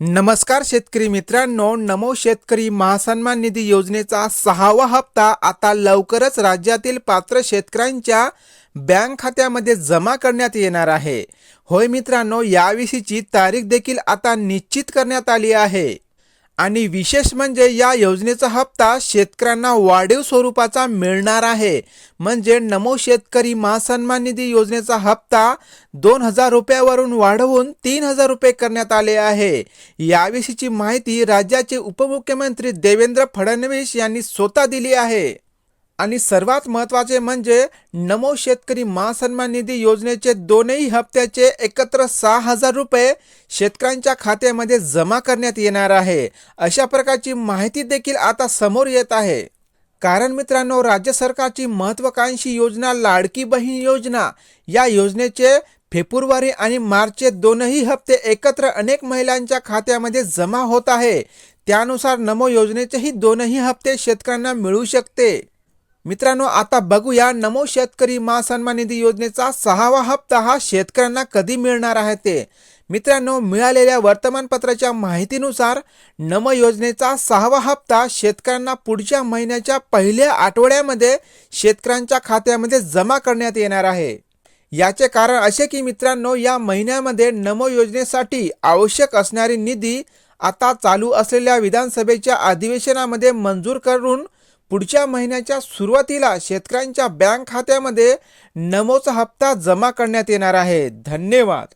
नमस्कार शेतकरी मित्रांनो नमो शेतकरी महासन्मान निधी योजनेचा सहावा हप्ता आता लवकरच राज्यातील पात्र शेतकऱ्यांच्या बँक खात्यामध्ये जमा करण्यात येणार आहे. होय मित्रांनो याविषयीची तारीख देखील आता निश्चित करण्यात आली आहे. आणि विशेष म्हणजे या योजनेचा हप्ता शेतकऱ्यांना वाढीव स्वरूपाचा मिळणार आहे. म्हणजे नमो शेतकरी महासन्मान निधी योजनेचा हप्ता दोन हजार रुपयावरून वाढवून तीन हजार रुपये करण्यात आले आहे. याविषयीची माहिती राज्याचे उपमुख्यमंत्री देवेंद्र फडणवीस यांनी स्वतः दिली आहे. आणि सर्वात महत्त्वाचे म्हणजे नमो शेतकरी महासन्मान निधी योजनेचे दोनही हप्त्याचे एकत्र सहा हजार रुपये शेतकऱ्यांच्या खात्यामध्ये जमा करण्यात येणार आहे. अशा प्रकारची माहिती देखील आता समोर येत आहे. कारण मित्रांनो राज्य सरकारची महत्त्वाकांक्षी योजना लाडकी बहीण योजना या योजनेचे फेब्रुवारी आणि मार्चचे दोनही हप्ते एकत्र अनेक महिलांच्या खात्यामध्ये जमा होत आहे. त्यानुसार नमो योजनेचेही दोनही हप्ते शेतकऱ्यांना मिळू शकते. मित्रांनो आता बघूया नमो शेतकरी महासन्मान निधी योजनेचा सहावा हप्ता हा शेतकऱ्यांना कधी मिळणार आहे ते. मित्रांनो मिळालेल्या वर्तमानपत्राच्या माहितीनुसार नम योजनेचा सहावा हप्ता शेतकऱ्यांना पुढच्या महिन्याच्या पहिल्या आठवड्यामध्ये शेतकऱ्यांच्या खात्यामध्ये जमा करण्यात येणार आहे. याचे कारण असे की मित्रांनो या महिन्यामध्ये नमो योजनेसाठी आवश्यक असणारी निधी आता चालू असलेल्या विधानसभेच्या अधिवेशनामध्ये मंजूर करून पुढच्या महिन्याच्या सुरुवातीला शेतकऱ्यांच्या बँक खात्यामध्ये नमोचा हप्ता जमा करण्यात येणार आहे. धन्यवाद.